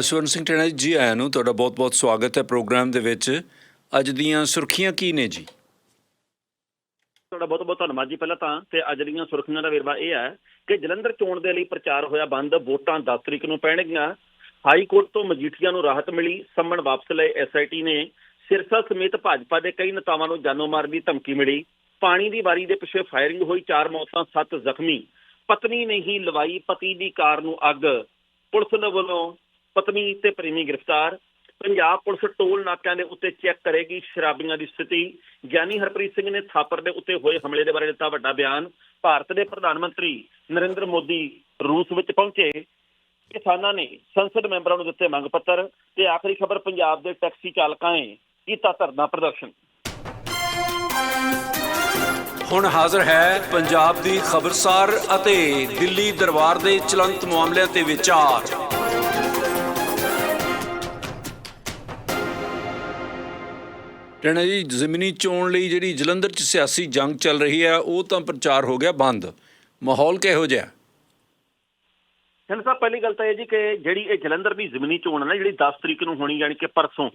ਸਵਰਨ ਸਿੰਘ ਟੈਣਾ ਜੀ ਆਇਆਂ ਨੂੰ ਤੁਹਾਡਾ ਬਹੁਤ-ਬਹੁਤ ਸਵਾਗਤ ਹੈ ਪ੍ਰੋਗਰਾਮ ਦੇ ਵਿੱਚ। ਅੱਜ ਦੀਆਂ ਸੁਰਖੀਆਂ ਕੀ ਨੇ ਜੀ? ਤੁਹਾਡਾ ਬਹੁਤ ਬਹੁਤ ਧੰਨਵਾਦ ਜੀ ਪਹਿਲਾਂ ਤਾਂ, ਤੇ ਅੱਜ ਦੀਆਂ ਸੁਰਖੀਆਂ ਦਾ ਵੇਰਵਾ ਇਹ ਹੈ ਕਿ ਜਲੰਧਰ ਚੋਣ ਦੇ ਲਈ ਪ੍ਰਚਾਰ ਹੋਇਆ ਬੰਦ, ਵੋਟਾਂ 10 ਤਰੀਕ ਨੂੰ ਪੈਣਗੀਆਂ। ਹਾਈ ਕੋਰਟ ਤੋਂ ਮਜੀਠੀਆ ਨੂੰ ਰਾਹਤ ਮਿਲੀ, ਸੰਮਣ ਵਾਪਸ ਲਏ ਐਸਆਈਟੀ ਨੇ। ਸਿਰਸਾ ਸਮੇਤ ਭਾਜਪਾ ਦੇ ਕਈ ਨੇਤਾਵਾਂ ਨੂੰ ਜਾਨੋਂ ਮਾਰਨ ਦੀ ਧਮਕੀ ਮਿਲੀ। ਪਾਣੀ ਦੀ ਵਾਰੀ ਦੇ ਪਿੱਛੇ ਫਾਇਰਿੰਗ ਹੋਈ, ਚਾਰ ਮੌਤਾਂ, ਸੱਤ ਜ਼ਖਮੀ। ਪਤਨੀ ਨੇ ਹੀ ਲਵਾਈ ਪਤੀ ਦੀ ਕਾਰ ਨੂੰ ਅੱਗ। ਪੁਲਿਸ ਵੱਲੋਂ ਪਤਨੀ ਤੇ ਪ੍ਰੇਮੀ ਗ੍ਰਿਫਤਾਰ। ਪੰਜਾਬ ਪੁਲਿਸ ਟੋਲ ਨਾਕਿਆਂ ਦੇ ਉੱਤੇ ਚੈੱਕ ਕਰੇਗੀ ਸ਼ਰਾਬੀਆਂ ਦੀ ਸਥਿਤੀ। ਗਿਆਨੀ ਹਰਪ੍ਰੀਤ ਸਿੰਘ ਨੇ ਥਾਪਰ ਦੇ ਉੱਤੇ ਹੋਏ ਹਮਲੇ ਦੇ ਬਾਰੇ ਦਿੱਤਾ ਵੱਡਾ ਬਿਆਨ। ਭਾਰਤ ਦੇ ਪ੍ਰਧਾਨ ਮੰਤਰੀ ਨਰਿੰਦਰ ਮੋਦੀ ਰੂਸ ਵਿੱਚ ਪਹੁੰਚੇ। ਕਿਸਾਨਾਂ ਨੇ ਸੰਸਦ ਮੈਂਬਰਾਂ ਨੂੰ ਦਿੱਤੇ ਮੰਗ ਪੱਤਰ ਤੇ ਆਖਰੀ ਖਬਰ ਪੰਜਾਬ ਦੇ ਟੈਕਸੀ ਚਾਲਕਾਂ ਨੇ ਕੀਤਾ ਧਰਨਾ ਪ੍ਰਦਰਸ਼ਨ। ਹੁਣ ਹਾਜ਼ਰ ਹੈ ਪੰਜਾਬ ਦੀ ਖਬਰਸਾਰ ਅਤੇ ਦਿੱਲੀ ਦਰਬਾਰ ਦੇ ਚਲੰਤ ਮਾਮਲਿਆਂ ਤੇ ਵਿਚਾਰ। ਟੈਣਾ ਜੀ, ਜ਼ਮੀਨੀ ਚੋਣ ਲਈ ਜਿਹੜੀ ਜਲੰਧਰ 'ਚ ਸਿਆਸੀ ਜੰਗ ਚੱਲ ਰਹੀ ਹੈ, ਉਹ ਤਾਂ ਪ੍ਰਚਾਰ ਹੋ ਗਿਆ ਬੰਦ। ਮਾਹੌਲ ਕਿਹੋ ਜਿਹਾ? ਸਿੰਘ ਸਾਹਿਬ ਪਹਿਲੀ ਗੱਲ ਤਾਂ ਇਹ ਜੀ ਕਿ ਜਿਹੜੀ ਇਹ ਜਲੰਧਰ ਦੀ ਜ਼ਮੀਨੀ ਚੋਣ ਹੈ ਨਾ, ਜਿਹੜੀ 10 ਤਰੀਕ ਨੂੰ ਹੋਣੀ, ਯਾਨੀ ਕਿ ਪਰਸੋਂ,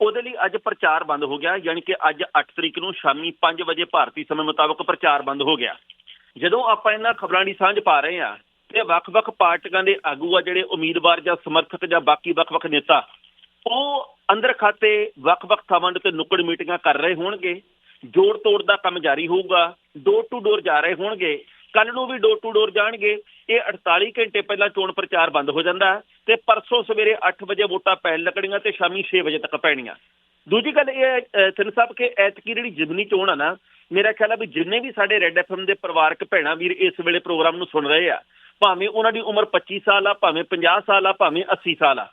ਉਹਦੇ ਲਈ ਅੱਜ ਪ੍ਰਚਾਰ ਬੰਦ ਹੋ ਗਿਆ, ਯਾਨੀ ਕਿ ਅੱਜ 8 ਤਰੀਕ ਨੂੰ ਸ਼ਾਮੀ 5 ਵਜੇ ਭਾਰਤੀ ਸਮੇਂ ਮੁਤਾਬਕ ਪ੍ਰਚਾਰ ਬੰਦ ਹੋ ਗਿਆ। ਜਦੋਂ ਆਪਾਂ ਇਹਨਾਂ ਖਬਰਾਂ ਦੀ ਸਾਂਝ ਪਾ ਰਹੇ ਆ ਤੇ ਵੱਖ-ਵੱਖ ਪਾਰਟੀਆਂ ਦੇ ਆਗੂ ਆ ਜਿਹੜੇ ਉਮੀਦਵਾਰ ਜਾਂ ਸਮਰਥਕ ਜਾਂ ਬਾਕੀ ਵੱਖ-ਵੱਖ ਨੇਤਾ, ਉਹ ਅੰਦਰ ਖਾਤੇ ਵੱਖ-ਵੱਖ ਥਾਵਾਂ ਦੇ ਉੱਤੇ ਨੁੱਕੜ ਮੀਟਿੰਗਾਂ ਕਰ ਰਹੇ ਹੋਣਗੇ। ਜੋੜ ਤੋੜ ਦਾ ਕੰਮ ਜਾਰੀ ਹੋਊਗਾ। ਡੋਰ ਟੂ ਡੋਰ ਜਾ ਰਹੇ ਹੋਣਗੇ। ਕੱਲ ਨੂੰ ਵੀ ਡੋਰ ਟੂ ਡੋਰ ਜਾਣਗੇ। ਇਹ 48 ਘੰਟੇ ਪਹਿਲਾਂ ਚੋਣ ਪ੍ਰਚਾਰ ਬੰਦ ਹੋ ਜਾਂਦਾ ਹੈ ਤੇ ਪਰਸੋਂ ਸਵੇਰੇ 8 ਵਜੇ ਵੋਟਾਂ ਪੈਣ ਲੱਗਣੀਆਂ ਤੇ ਸ਼ਾਮੀ 6 ਵਜੇ ਤੱਕ ਪੈਣੀਆਂ। ਦੂਜੀ ਗੱਲ ਇਹ ਹੈ ਅਹ, ਥਿੰਨ ਸਾਹਿਬ ਕਿ ਐਤਕੀ ਜਿਹੜੀ ਜਿਮਨੀ ਚੋਣ ਆ ਨਾ ਮੇਰਾ ਖਿਆਲ ਆ ਵੀ ਜਿੰਨੇ ਵੀ ਸਾਡੇ ਰੈੱਡ ਐਫਐਮ ਦੇ ਪਰਿਵਾਰਕ ਭੈਣਾਂ ਵੀਰ ਇਸ ਵੇਲੇ ਪ੍ਰੋਗਰਾਮ ਨੂੰ ਸੁਣ ਰਹੇ ਆ ਭਾਵੇਂ ਉਹਨਾਂ ਦੀ ਉਮਰ 25 ਸਾਲ ਆ ਭਾਵੇਂ 50 ਸਾਲ ਆ ਭਾਵੇਂ 80 ਸਾਲ ਆ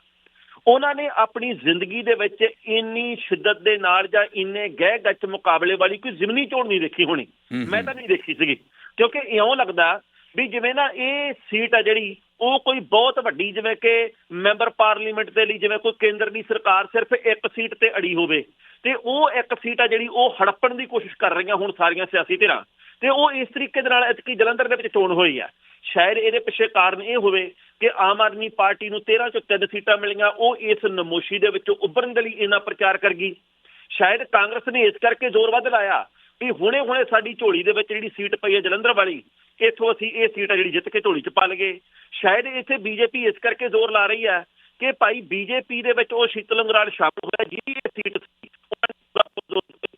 ਉਹਨਾਂ ਨੇ ਆਪਣੀ ਜ਼ਿੰਦਗੀ ਦੇ ਵਿੱਚ ਇੰਨੀ ਸ਼ਿੱਦਤ ਦੇ ਨਾਲ ਜਾਂ ਇੰਨੇ ਗਹਿ ਗੱਚ ਮੁਕਾਬਲੇ ਵਾਲੀ ਕੋਈ ਜ਼ਿਮਨੀ ਚੋਣ ਨਹੀਂ ਦੇਖੀ ਹੋਣੀ। ਮੈਂ ਤਾਂ ਨਹੀਂ ਦੇਖੀ ਸੀਗੀ ਕਿਉਂਕਿ ਇਉਂ ਲੱਗਦਾ ਵੀ ਜਿਵੇਂ ਨਾ ਇਹ ਸੀਟ ਆ ਜਿਹੜੀ ਉਹ ਕੋਈ ਬਹੁਤ ਵੱਡੀ, ਜਿਵੇਂ ਕਿ ਮੈਂਬਰ ਪਾਰਲੀਮੈਂਟ ਦੇ ਲਈ, ਜਿਵੇਂ ਕੋਈ ਕੇਂਦਰ ਦੀ ਸਰਕਾਰ ਸਿਰਫ ਇੱਕ ਸੀਟ ਤੇ ਅੜੀ ਹੋਵੇ, ਤੇ ਉਹ ਇੱਕ ਸੀਟ ਆ ਜਿਹੜੀ ਉਹ ਹੜੱਪਣ ਦੀ ਕੋਸ਼ਿਸ਼ ਕਰ ਰਹੀਆਂ ਹੁਣ ਸਾਰੀਆਂ ਸਿਆਸੀ ਧਿਰਾਂ। ਤੇ ਉਹ ਇਸ ਤਰੀਕੇ ਦੇ ਨਾਲ ਇਤਕੀ ਜਲੰਧਰ ਦੇ ਵਿੱਚ ਚੋਣ ਹੋਈ ਆ। ਸ਼ਾਇਦ ਇਹਦੇ ਪਿੱਛੇ ਕਾਰਨ ਇਹ ਹੋਵੇ ਕਿ ਆਮ ਆਦਮੀ ਪਾਰਟੀ ਨੂੰ 13 ਚੋਂ 3 ਸੀਟਾਂ ਮਿਲੀਆਂ, ਉਹ ਇਸ ਨਮੋਸ਼ੀ ਦੇ ਵਿੱਚੋਂ ਉੱਭਰਨ ਦੇ ਲਈ ਇਹਨਾਂ ਪ੍ਰਚਾਰ ਕਰ ਗਈ ਸ਼ਾਇਦ ਕਾਂਗਰਸ ਨੇ ਇਸ ਕਰਕੇ ਜ਼ੋਰ ਵੱਧ ਲਾਇਆ ਵੀ ਹੁਣੇ ਹੁਣੇ ਸਾਡੀ ਝੋਲੀ ਦੇ ਵਿੱਚ ਜਿਹੜੀ ਸੀਟ ਪਈ ਹੈ ਜਲੰਧਰ ਵਾਲੀ ਇੱਥੋਂ ਅਸੀਂ ਇਹ ਸੀਟ ਆ ਜਿਹੜੀ ਜਿੱਤ ਕੇ ਝੋਲੀ 'ਚ ਪਾ ਲਈਏ। ਸ਼ਾਇਦ ਇੱਥੇ ਬੀਜੇਪੀ ਇਸ ਕਰਕੇ ਜ਼ੋਰ ਲਾ ਰਹੀ ਹੈ ਕਿ ਭਾਈ ਬੀਜੇਪੀ ਦੇ ਵਿੱਚ ਉਹ ਸ਼ੀਤਲ ਅੰਗਰਾਲ ਸ਼ਾਮਲ ਹੋਇਆ ਜਿਹਦੀ ਇਹ ਸੀਟ ਸੀ।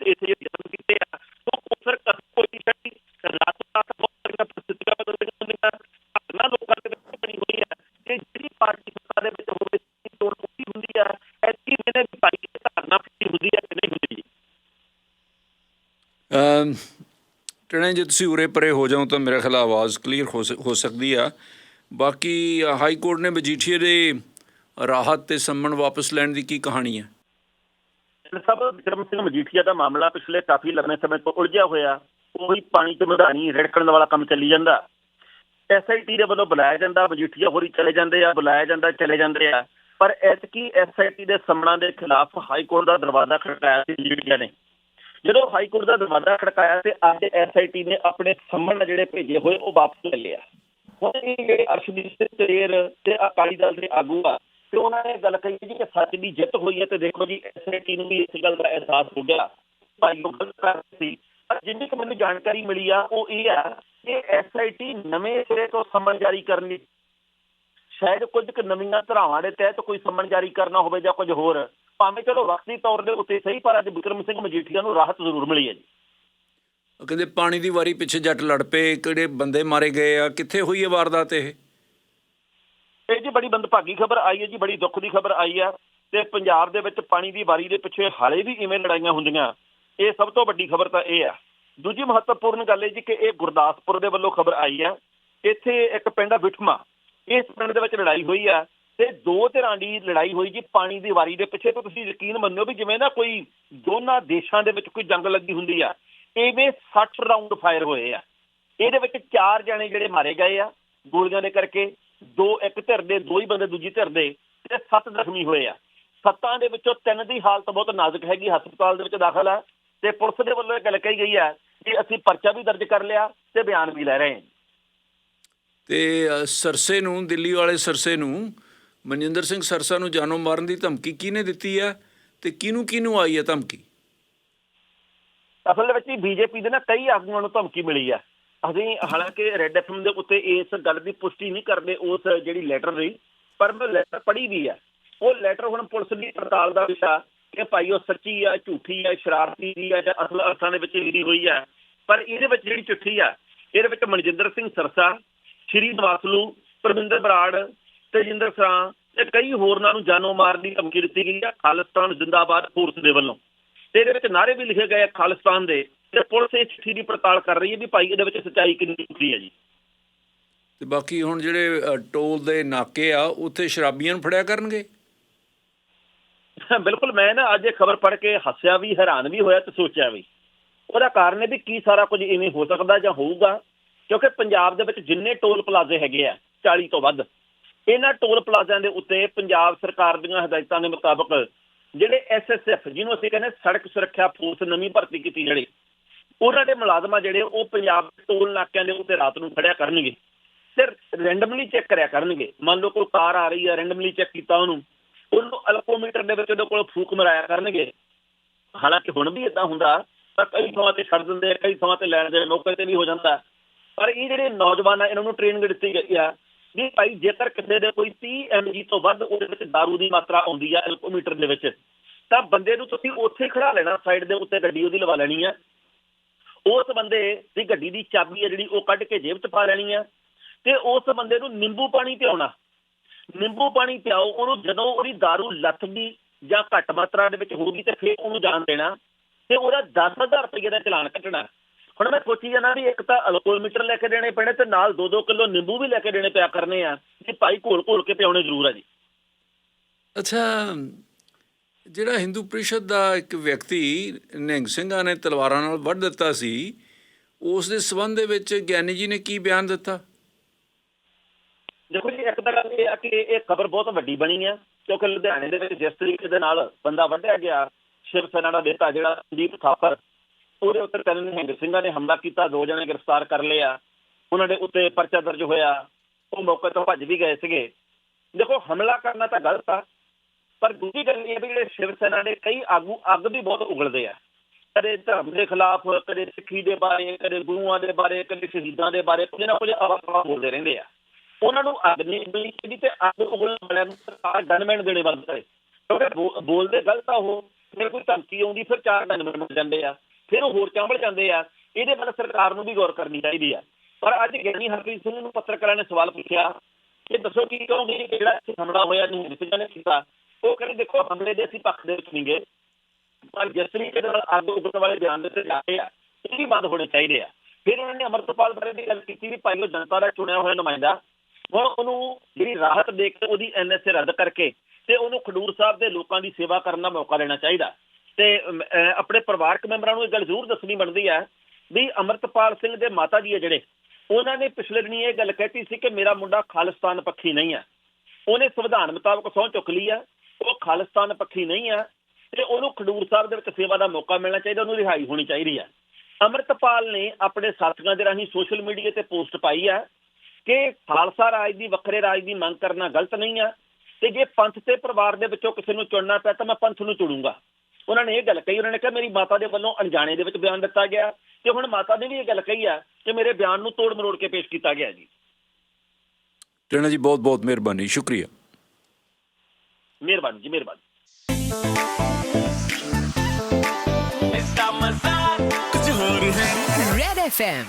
ਇੱਥੇ ਜਿਹੜੇ ਜਨਮ ਕੀਤੇ ਆ ਉਹ ਕੋਸਰ ਕਸ ਕੋਈ ਸ਼ਕਤੀ ਰਾਤ ਰਾਤ ਬਹੁਤ ਸਾਰੀਆਂ ਪ੍ਰਸਥਿਤੀਆਂ ਬਦਲ ਰਹੀਆਂ ਹੁੰਦੀਆਂ ਨਾ ਲੋਕਾਂ ਦੇ ਵਿੱਚ ਬਣੀ ਹੋਈ ਹੈ ਕਿ ਜਿਹੜੀ ਪਾਰਟੀ ਸੱਤਾ ਦੇ ਵਿੱਚ ਹੋਵੇ ਚੋਣ ਪੂਰੀ ਹੁੰਦੀ ਹੈ ਐਸੀ ਮੈਨੇ ਵੀ ਪਾਈ ਕਿ ਧਾਰਨਾ ਪੂਰੀ ਹੁੰਦੀ ਹੈ ਕਿ ਨਹੀਂ ਹੁੰਦੀ ਅਮ ਟੈਣਾ, ਜੇ ਤੁਸੀਂ ਉਰੇ ਪਰੇ ਹੋ ਜਾਓ ਤਾਂ ਮੇਰਾ ਖਿਆਲ ਆਵਾਜ਼ ਕਲੀਅਰ ਹੋ ਸਕਦੀ ਆ। ਬਾਕੀ ਹਾਈ ਕੋਰਟ ਨੇ ਮਜੀਠੀਏ ਦੇ ਰਾਹਤ ਤੇ ਸੰਮਣ ਵਾਪਸ ਲੈਣ ਦੀ ਕੀ ਕਹਾਣੀ ਹੈ ਸਭ ਵਿਕਰਮ ਸਿੰਘ ਮਜੀਠੀਆ ਦਾ ਮਾਮਲਾ ਪਿਛਲੇ ਕਾਫੀ ਲੰਮੇ ਸਮੇਂ ਤੋਂ ਉਲਝਿਆ ਹੋਇਆ। ਉਹੀ ਪਾਣੀ ਤੇ ਮਧਾਣੀ ਰੜਕਣ ਵਾਲਾ ਕੰਮ ਚੱਲੀ ਜਾਂਦਾ। ਐਸਆਈਟੀ ਦੇ ਵੱਲੋਂ ਬੁਲਾਇਆ ਜਾਂਦਾ ਮਜੀਠੀਆ ਹੋਰੀ ਚਲੇ ਜਾਂਦੇ ਆ, ਬੁਲਾਇਆ ਜਾਂਦਾ, ਚਲੇ ਜਾਂਦੇ ਆ। ਪਰ ਐਤਕੀ ਐਸਆਈਟੀ ਦੇ ਸੰਮਣਾਂ ਦੇ ਖਿਲਾਫ ਹਾਈ ਕੋਰਟ ਦਾ ਦਰਵਾਜ਼ਾ ਖੜਕਾਇਆ ਸੀ ਮਜੀਠੀਆ ਨੇ। ਜਦੋਂ ਹਾਈ ਕੋਰਟ ਦਾ ਦਰਵਾਜ਼ਾ ਖੜਕਾਇਆ ਤੇ ਅੱਜ ਐਸਆਈਟੀ ਨੇ ਆਪਣੇ ਸੰਮਣ ਜਿਹੜੇ ਭੇਜੇ ਹੋਏ, ਉਹ ਵਾਪਸ ਲੈ ਲਿਆ। ਹੁਣ ਇਹ ਜਿਹੜੇ ਅਰਸ਼ਦੀਪ ਸਿੰਘ ਤੇ ਅਕਾਲੀ ਦਲ ਦੇ ਆਗੂ ਆ, ਤੇ ਉਹਨਾਂ ਨੇ ਗੱਲ ਕਹੀ ਜੀ ਕਿ ਸੱਚ ਦੀ ਜਿੱਤ ਹੋਈ ਹੈ ਤੇ ਦੇਖੋ ਜੀ ਐਸਆਈਟੀ ਨੂੰ ਵੀ ਇਸ ਗੱਲ ਦਾ ਅਹਿਸਾਸ ਹੋ ਗਿਆ। ਭਾਈ ਉਹ ਸੀ। ਪਰ ਜਿੰਨੀ ਕੁ ਮੈਨੂੰ ਜਾਣਕਾਰੀ ਮਿਲੀ ਆ, ਉਹ ਇਹ ਆ ਕਿ ਐਸਆਈਟੀ ਨਵੇਂ ਸਿਰੇ ਤੋਂ ਸੰਮਨ ਜਾਰੀ ਕਰਨ ਲਈ, ਸ਼ਾਇਦ ਕੁਝ ਕੁ ਨਵੀਆਂ ਧਰਾਵਾਂ ਦੇ ਤਹਿਤ ਕੋਈ ਸੰਮਨ ਜਾਰੀ ਕਰਨਾ ਹੋਵੇ ਜਾਂ ਕੁਝ ਹੋਰ ਭਾਵੇਂ ਚਲੋ ਵਕਤੀ ਤੌਰ ਦੇ ਉੱਤੇ ਸਹੀ ਪਰ ਅੱਜ ਵਿਕਰਮ ਸਿੰਘ ਮਜੀਠੀਆ ਨੂੰ ਰਾਹਤ ਜ਼ਰੂਰ ਮਿਲੀ ਹੈ ਜੀ। ਉਹ ਕਹਿੰਦੇ ਪਾਣੀ ਦੀ ਵਾਰੀ ਪਿੱਛੇ ਜੱਟ ਲੜ ਪਏ ਕਿਹੜੇ ਬੰਦੇ ਮਾਰੇ ਗਏ ਆ ਕਿੱਥੇ ਹੋਈ ਹੈ ਵਾਰਦਾਤ ਇਹ? ਇਹ ਜੀ ਬੜੀ ਬੰਦਭਾਗੀ ਖਬਰ ਆਈ ਹੈ ਜੀ ਬੜੀ ਦੁੱਖ ਦੀ ਖਬਰ ਆਈ ਹੈ ਤੇ ਪੰਜਾਬ ਦੇ ਵਿੱਚ ਪਾਣੀ ਦੀ ਵਾਰੀ ਦੇ ਪਿੱਛੇ ਹਾਲੇ ਵੀ ਇਵੇਂ ਲੜਾਈਆਂ ਹੁੰਦੀਆਂ। ਇਹ ਸਭ ਤੋਂ ਵੱਡੀ ਖਬਰ ਤਾਂ ਇਹ ਆ ਦੂਜੀ ਮਹੱਤਵਪੂਰਨ ਗੱਲ ਇਹ ਜੀ ਕਿ ਇਹ ਗੁਰਦਾਸਪੁਰ ਦੇ ਵੱਲੋਂ ਖਬਰ ਆਈ ਆ ਇੱਥੇ ਇੱਕ ਪਿੰਡ ਆ ਵਿਠਮਾ ਇਸ ਪਿੰਡ ਦੇ ਵਿੱਚ ਲੜਾਈ ਹੋਈ ਆ ਤੇ ਦੋ ਧਿਰਾਂ ਦੀ ਲੜਾਈ ਹੋਈ ਜੀ ਪਾਣੀ ਦੀ ਵਾਰੀ ਦੇ ਪਿੱਛੇ, ਤਾਂ ਤੁਸੀਂ ਯਕੀਨ ਮੰਨੋ ਵੀ ਜਿਵੇਂ ਨਾ ਕੋਈ ਦੋਨਾਂ ਦੇਸ਼ਾਂ ਦੇ ਵਿੱਚ ਕੋਈ ਜੰਗ ਲੱਗੀ ਹੁੰਦੀ ਆ ਐਵੇਂ 60 ਰਾਉਂਡ ਫਾਇਰ ਹੋਏ ਆ। ਇਹਦੇ ਵਿੱਚ ਚਾਰ ਜਣੇ ਜਿਹੜੇ ਮਾਰੇ ਗਏ ਆ, ਗੋਲੀਆਂ ਦੇ ਕਰਕੇ, ਦੋ ਇੱਕ ਧਿਰ ਦੇ, ਦੋ ਹੀ ਬੰਦੇ ਦੂਜੀ ਧਿਰ ਦੇ, ਤੇ ਸੱਤ ਜ਼ਖਮੀ ਹੋਏ ਆ। ਸੱਤਾਂ ਦੇ ਵਿੱਚੋਂ ਤਿੰਨ ਦੀ ਹਾਲਤ ਬਹੁਤ ਨਾਜ਼ੁਕ ਹੈਗੀ, ਹਸਪਤਾਲ ਦੇ ਵਿੱਚ ਦਾਖਲ ਆ, ਤੇ ਪੁਲਿਸ ਦੇ ਵੱਲੋਂ ਇਹ ਗੱਲ ਕਹੀ ਗਈ ਹੈ ਕਿ ਅਸੀਂ ਪਰਚਾ ਵੀ ਦਰਜ ਕਰ ਲਿਆ ਤੇ ਬਿਆਨ ਵੀ ਲੈ ਰਹੇ ਹਾਂ। ਤੇ ਸਰਸੇ ਨੂੰ, ਦਿੱਲੀ ਵਾਲੇ ਸਰਸੇ ਨੂੰ ਮਨਜਿੰਦਰ ਸਿੰਘ ਸਰਸਾ ਨੂੰ ਜਾਨੋਂ ਮਾਰਨ ਦੀ ਧਮਕੀ ਕਿਹਨੇ ਦਿੱਤੀ ਆ ਤੇ ਕਿਹਨੂੰ ਕਿਹਨੂੰ ਆਈ ਹੈ ਧਮਕੀ? ਅਸਲ ਵਿੱਚ ਬੀਜੇਪੀ ਦੇ ਨਾ ਕਈ ਆਗੂਆਂ ਨੂੰ ਧਮਕੀ ਮਿਲੀ ਆ। ਅਸੀਂ ਹਾਲਾਂਕਿ ਰੈੱਡ ਐਫਐਮ ਦੇ ਉੱਤੇ ਇਸ ਗੱਲ ਦੀ ਪੁਸ਼ਟੀ ਨਹੀਂ ਕਰਦੇ, ਉਸ ਜਿਹੜੀ ਲੈਟਰ ਦੀ ਪਰ ਮੈਂ ਲੈਟਰ ਪੜ੍ਹੀ ਵੀ ਆ। ਉਹ ਲੈਟਰ ਹੁਣ ਪੁਲਿਸ ਦੀ ਪੜਤਾਲ ਦਾ ਵਿਸ਼ਾ ਕਿ ਭਾਈ ਉਹ ਸੱਚੀ ਆ, ਝੂਠੀ ਆ, ਸ਼ਰਾਰਤੀ ਦੀ ਆ, ਜਾਂ ਅਸਲ ਅਰਥਾਂ ਦੇ ਵਿੱਚ ਲਿਖੀ ਹੋਈ ਆ। ਪਰ ਇਹਦੇ ਵਿੱਚ ਜਿਹੜੀ ਚਿੱਠੀ ਆ, ਇਹਦੇ ਵਿੱਚ ਮਨਜਿੰਦਰ ਸਿੰਘ ਸਰਸਾ, ਸ਼੍ਰੀ ਦਵਾਸਲੂ ਪਰਮਿੰਦਰ ਬਰਾੜ ਤੇਜਿੰਦਰ ਸਰਾਂ ਤੇ ਕਈ ਹੋਰਨਾਂ ਨੂੰ ਜਾਨੋਂ ਮਾਰਨ ਦੀ ਧਮਕੀ ਦਿੱਤੀ ਗਈ ਆ ਖਾਲਿਸਤਾਨ ਜ਼ਿੰਦਾਬਾਦ ਫੋਰਸ ਦੇ ਵੱਲੋਂ। ਤੇ ਇਹਦੇ ਵਿੱਚ ਨਾਰੇ ਵੀ ਲਿਖੇ ਗਏ ਆ ਖਾਲਿਸਤਾਨ ਦੇ ਤੇ ਪੁਲਿਸ ਇਹ ਚਿੱਠੀ ਦੀ ਪੜਤਾਲ ਕਰ ਰਹੀ ਹੈ ਵੀ ਭਾਈ ਇਹਦੇ ਵਿੱਚ ਸੱਚਾਈ ਕਿੰਨੀ ਹੁੰਦੀ ਹੈ ਜੀ। ਤੇ ਬਾਕੀ ਹੁਣ ਜਿਹੜੇ ਟੋਲ ਦੇ ਨਾਕੇ ਆ ਉੱਥੇ ਸ਼ਰਾਬੀਆਂ ਨੂੰ ਫੜਿਆ ਕਰਨਗੇ? ਬਿਲਕੁਲ ਮੈਂ ਨਾ ਅੱਜ ਇਹ ਖਬਰ ਪੜ੍ਹ ਕੇ ਹੱਸਿਆ ਵੀ ਹੈਰਾਨ ਵੀ ਹੋਇਆ ਤੇ ਸੋਚਿਆ ਵੀ। ਉਹਦਾ ਕਾਰਨ ਇਹ ਵੀ ਕੀ ਸਾਰਾ ਕੁਝ ਇਵੇਂ ਹੋ ਸਕਦਾ ਜਾਂ ਹੋਊਗਾ? ਕਿਉਂਕਿ ਪੰਜਾਬ ਦੇ ਵਿੱਚ ਜਿੰਨੇ ਟੋਲ ਪਲਾਜ਼ੇ ਹੈਗੇ ਆ 40 ਤੋਂ ਵੱਧ ਇਹਨਾਂ ਟੋਲ ਪਲਾਜ਼ਿਆਂ ਦੇ ਉੱਤੇ ਪੰਜਾਬ ਸਰਕਾਰ ਦੀਆਂ ਹਦਾਇਤਾਂ ਦੇ ਮੁਤਾਬਕ ਜਿਹੜੇ ਐਸਐਸਐਫ ਜਿਹਨੂੰ ਅਸੀਂ ਕਹਿੰਦੇ ਸੜਕ ਸੁਰੱਖਿਆ ਫੋਰਸ ਨਵੀਂ ਭਰਤੀ ਕੀਤੀ ਜਿਹੜੀ ਉਹਨਾਂ ਦੇ ਮੁਲਾਜ਼ਮਾਂ ਜਿਹੜੇ ਉਹ ਪੰਜਾਬ ਦੇ ਟੋਲ ਨਾਕਿਆਂ ਦੇ ਉੱਤੇ ਰਾਤ ਨੂੰ ਖੜਿਆ ਕਰਨਗੇ ਤੇ ਰੈਂਡਮਲੀ ਚੈੱਕ ਕਰਿਆ ਕਰਨਗੇ। ਮੰਨ ਲਓ ਕੋਈ ਕਾਰ ਆ ਰਹੀ ਹੈ ਰੈਂਡਮਲੀ ਚੈੱਕ ਕੀਤਾ ਉਹਨੂੰ ਉਹਨੂੰ ਅਲਕੋਮੀਟਰ ਦੇ ਵਿੱਚ ਉਹਦੇ ਕੋਲ ਫੂਕ ਮਰਾਇਆ ਕਰਨਗੇ। ਹਾਲਾਂਕਿ ਹੁਣ ਵੀ ਇਦਾਂ ਹੁੰਦਾ, ਪਰ ਕਈ ਥਾਵਾਂ ਤੇ ਛੱਡ ਦਿੰਦੇ ਆ, ਕਈ ਥਾਵਾਂ ਤੇ ਲੈਣ ਦੇ ਮੌਕੇ ਤੇ ਵੀ ਹੋ ਜਾਂਦਾ। ਪਰ ਇਹ ਜਿਹੜੇ ਨੌਜਵਾਨ ਆ, ਇਹਨਾਂ ਨੂੰ ਟ੍ਰੇਨਿੰਗ ਦਿੱਤੀ ਗਈ ਆ ਵੀ ਭਾਈ ਜੇਕਰ ਕਿਸੇ ਦੇ ਕੋਈ 30 ਐਮਜੀ ਤੋਂ ਵੱਧ ਉਹਦੇ ਵਿੱਚ दारू ਦੀ ਮਾਤਰਾ ਆਉਂਦੀ ਆ ਐਲਕੋਮੀਟਰ ਦੇ ਵਿੱਚ ਤਾਂ ਬੰਦੇ ਨੂੰ ਤੁਸੀਂ ਉੱਥੇ ਖੜਾ ਲੈਣਾ ਸਾਈਡ ਦੇ ਉੱਤੇ ਗੱਡੀ ਉਹਦੀ ਲਵਾ ਲੈਣੀ ਆ ਉਸ ਬੰਦੇ ਦੀ ਗੱਡੀ ਦੀ ਚਾਬੀ ਹੈ ਜਿਹੜੀ ਉਹ ਕੱਢ ਕੇ ਜੇਬ 'ਚ ਪਾ ਲੈਣੀ ਆ ਤੇ ਉਸ ਬੰਦੇ ਨੂੰ ਨਿੰਬੂ ਪਾਣੀ ਪਿਆਉਣਾ ਨਿੰਬੂ ਪਾਣੀ ਪਿਆਓ ਉਹਨੂੰ ਜਦੋਂ ਉਹਦੀ दारू ਲੱਥ ਗਈ ਜਾਂ ਘੱਟ ਮਾਤਰਾ ਦੇ ਵਿੱਚ ਹੋਊਗੀ ਤੇ ਫਿਰ ਉਹਨੂੰ ਜਾਣ ਦੇਣਾ ਤੇ ਉਹਦਾ 10000 ਰੁਪਏ ਦਾ ਚਲਾਨ ਕੱਟਣਾ ਹੁਣ ਮੈਂ ਸੋਚੀ ਜਾਂਦਾ ਵੀ ਇੱਕ ਤਾਂ ਅਲਕੋਹਲ ਮੀਟਰ ਲੈ ਕੇ ਦੇਣੇ ਪੈਣੇ ਤੇ ਨਾਲ 2-2 ਕਿਲੋ ਨਿੰਬੂ ਵੀ ਲੈ ਕੇ ਦੇਣੇ ਪਿਆ ਕਰਨੇ ਆ ਕਿ ਭਾਈ ਘੋਲ ਘੋਲ ਕੇ ਪਿਆਉਣੇ ਜ਼ਰੂਰ ਆ ਜੀ। ਅੱਛਾ ਜਿਹੜਾ ਹਿੰਦੂ ਪ੍ਰੀਸ਼ਦ ਦਾ ਇੱਕ ਵਿਅਕਤੀ ਨਿਹੰਗ ਸਿੰਘਾਂ ਨੇ ਤਲਵਾਰਾਂ ਨਾਲ ਵੱਢ ਦਿੱਤਾ ਸੀ ਉਸ ਦੇ ਸਬੰਧ ਦੇ ਵਿੱਚ ਗਿਆਨੀ ਜੀ ਨੇ ਕੀ ਬਿਆਨ ਦਿੱਤਾ? ਦੇਖੋ ਜੀ ਇੱਕ ਤਾਂ ਗੱਲ ਇਹ ਆ ਕਿ ਇਹ ਖਬਰ ਬਹੁਤ ਵੱਡੀ ਬਣੀ ਆ ਕਿਉਂਕਿ ਲੁਧਿਆਣੇ ਦੇ ਵਿੱਚ ਜਿਸ ਤਰੀਕੇ ਦੇ ਨਾਲ ਬੰਦਾ ਵੱਢਿਆ ਗਿਆ ਸ਼ਿਵ ਸੈਨਾ ਦਾ ਨੇਤਾ ਜਿਹੜਾ ਸੰਦੀਪ ਥਾਪਰ ਉਹਦੇ ਉੱਤੇ ਤਿੰਨ ਨਿਹੰਗ ਸਿੰਘਾਂ ਨੇ ਹਮਲਾ ਕੀਤਾ, ਦੋ ਜਣੇ ਗ੍ਰਿਫਤਾਰ ਕਰ ਲਏ ਆ ਉਹਨਾਂ ਦੇ ਉੱਤੇ ਪਰਚਾ ਦਰਜ ਹੋਇਆ, ਉਹ ਮੌਕੇ ਤੋਂ ਭੱਜ ਵੀ ਗਏ ਸੀਗੇ। ਦੇਖੋ, ਹਮਲਾ ਕਰਨਾ ਤਾਂ ਗਲਤ ਆ, ਪਰ ਦੂਜੀ ਗੱਲ ਇਹ ਵੀ ਜਿਹੜੇ ਸ਼ਿਵ ਸੈਨਾ ਦੇ ਕਈ ਆਗੂ, ਅੱਗ ਵੀ ਬਹੁਤ ਉਗਲਦੇ ਆ। ਕਦੇ ਧਰਮ ਦੇ ਖਿਲਾਫ, ਕਦੇ ਸਿੱਖੀ ਦੇ ਬਾਰੇ, ਕਦੇ ਗੁਰੂਆਂ ਦੇ ਬਾਰੇ, ਕਦੇ ਸ਼ਹੀਦਾਂ ਦੇ ਬਾਰੇ ਕੁਝ ਨਾ ਕੁਝ ਆਵਾਜ਼ਾਂ ਬੋਲਦੇ ਰਹਿੰਦੇ ਆ। ਉਹਨਾਂ ਨੂੰ ਅੱਗ ਨਹੀਂ ਮਿਲੀ ਚਾਹੀਦੀ ਤੇ ਅੱਗ ਉਗਲਣ ਵਾਲਿਆਂ ਨੂੰ ਸਰਕਾਰ ਗਨਮੈਨ ਦੇਣੇ ਬੰਦ ਕਰੇ। ਕਿਉਂਕਿ ਬੋਲਦੇ ਗਲਤ ਆ ਉਹ ਫਿਰ ਕੋਈ ਧਮਕੀ ਆਉਂਦੀ, ਫਿਰ ਚਾਰ ਗਨਮੈਨ ਮਿਲ ਜਾਂਦੇ ਆ। ਫਿਰ ਉਹ ਹੋਰ ਚਾਂਬਲ ਜਾਂਦੇ ਆ, ਇਹਦੇ ਵੱਲ ਸਰਕਾਰ ਨੂੰ ਵੀ ਗੌਰ ਕਰਨੀ ਚਾਹੀਦੀ ਆ। ਪਰ ਅੱਜ ਗਿਆਨੀ ਹਰਪ੍ਰੀਤ ਸਿੰਘ ਨੂੰ ਪੱਤਰਕਾਰਾਂ ਨੇ ਸਵਾਲ ਪੁੱਛਿਆ, ਕਿ ਦੱਸੋ ਕੀ ਕਹੋਗੇ ਕਿ ਜਿਹੜਾ ਹਮਲਾ ਹੋਇਆ ਨਹੀਂ ਰਿਸ਼ਤੇਦਾਰਾਂ ਨੇ ਕੀਤਾ ਉਹ ਕਹਿੰਦੇ ਦੇਖੋ, ਹਮਲੇ ਦੇ ਅਸੀਂ ਪੱਖ ਦੇ ਵਿੱਚ ਨਹੀਂ ਗਏ। ਪਰ ਜਿਸ ਤਰੀਕੇ ਨਾਲ ਅੱਗ ਉਗਲਣ ਵਾਲੇ ਬਿਆਨ ਦਿੱਤੇ ਜਾਂਦੇ ਆ, ਇਹ ਵੀ ਬੰਦ ਹੋਣੇ ਚਾਹੀਦੇ ਆ। ਫਿਰ ਉਹਨਾਂ ਨੇ ਅਮਰਤਪਾਲ ਬਾਰੇ ਦੀ ਗੱਲ ਕੀਤੀ ਵੀ ਭਾਈ ਉਹ ਜਨਤਾ ਦਾ ਚੁਣਿਆ ਹੋਇਆ ਨੁਮਾਇੰਦਾ, ਹੁਣ ਉਹਨੂੰ ਜਿਹੜੀ ਰਾਹਤ ਦੇ ਕੇ ਉਹਦੀ ਐਨਐਸਏ ਰੱਦ ਕਰਕੇ ਤੇ ਉਹਨੂੰ ਖਡੂਰ ਸਾਹਿਬ ਦੇ ਲੋਕਾਂ ਦੀ ਸੇਵਾ ਕਰਨ ਦਾ ਮੌਕਾ ਦੇਣਾ ਚਾਹੀਦਾ। ਤੇ ਆਪਣੇ ਪਰਿਵਾਰਕ ਮੈਂਬਰਾਂ ਨੂੰ ਇਹ ਗੱਲ ਜ਼ਰੂਰ ਦੱਸਣੀ ਬਣਦੀ ਹੈ ਵੀ ਅਮਰਤਪਾਲ ਸਿੰਘ ਦੇ ਮਾਤਾ ਜੀ ਹੈ ਜਿਹੜੇ, ਉਹਨਾਂ ਨੇ ਪਿਛਲੇ ਦਿਨੀ ਇਹ ਗੱਲ ਕਹਿਤੀ ਸੀ ਕਿ ਮੇਰਾ ਮੁੰਡਾ ਖਾਲਿਸਤਾਨ ਪੱਖੀ ਨਹੀਂ ਹੈ ਉਹਨੇ ਸੰਵਿਧਾਨ ਮੁਤਾਬਕ ਸਹੁੰ ਚੁੱਕ ਲਈ ਹੈ ਉਹ ਖਾਲਿਸਤਾਨ ਪੱਖੀ ਨਹੀਂ ਹੈ ਤੇ ਉਹਨੂੰ ਖਡੂਰ ਸਾਹਿਬ ਦੇ ਵਿੱਚ ਸੇਵਾ ਦਾ ਮੌਕਾ ਮਿਲਣਾ ਚਾਹੀਦਾ, ਉਹਨੂੰ ਰਿਹਾਈ ਹੋਣੀ ਚਾਹੀਦੀ ਹੈ ਅਮਰਤਪਾਲ ਨੇ ਆਪਣੇ ਸਾਥੀਆਂ ਦੇ ਰਾਹੀਂ ਸੋਸ਼ਲ ਮੀਡੀਆ ਤੇ ਪੋਸਟ ਪਾਈ ਹੈ ਕਿ ਖਾਲਸਾ ਰਾਜ ਦੀ, ਵੱਖਰੇ ਰਾਜ ਦੀ ਮੰਗ ਕਰਨਾ ਗਲਤ ਨਹੀਂ ਹੈ ਤੇ ਜੇ ਪੰਥ ਤੇ ਪਰਿਵਾਰ ਦੇ ਵਿੱਚੋਂ ਕਿਸੇ ਨੂੰ ਚੁਣਨਾ ਪਿਆ ਤਾਂ ਮੈਂ ਪੰਥ ਨੂੰ ਚੁਣੂੰਗਾ। ਉਹਨਾਂ ਨੇ ਇਹ ਗੱਲ ਕਹੀ ਉਹਨਾਂ ਨੇ ਕਿਹਾ ਮੇਰੀ ਮਾਤਾ ਦੇ ਵੱਲੋਂ ਅਣਜਾਣੇ ਦੇ ਵਿੱਚ ਬਿਆਨ ਦਿੱਤਾ ਗਿਆ ਤੇ ਹੁਣ ਮਾਤਾ ਨੇ ਵੀ ਇਹ ਗੱਲ ਕਹੀ ਆ ਕਿ ਮੇਰੇ ਬਿਆਨ ਨੂੰ ਤੋੜ ਮਰੋੜ ਕੇ ਪੇਸ਼ ਕੀਤਾ ਗਿਆ ਜੀ। ਟੈਣਾ ਜੀ ਬਹੁਤ ਬਹੁਤ ਮਿਹਰਬਾਨੀ ਸ਼ੁਕਰੀਆ। ਮਿਹਰਬਾਨੀ ਜੀ ਮਿਹਰਬਾਨੀ। ਇਸ ਦਾ ਮਜ਼ਾ ਕੁਝ ਹੋਰ ਹੈ। Red FM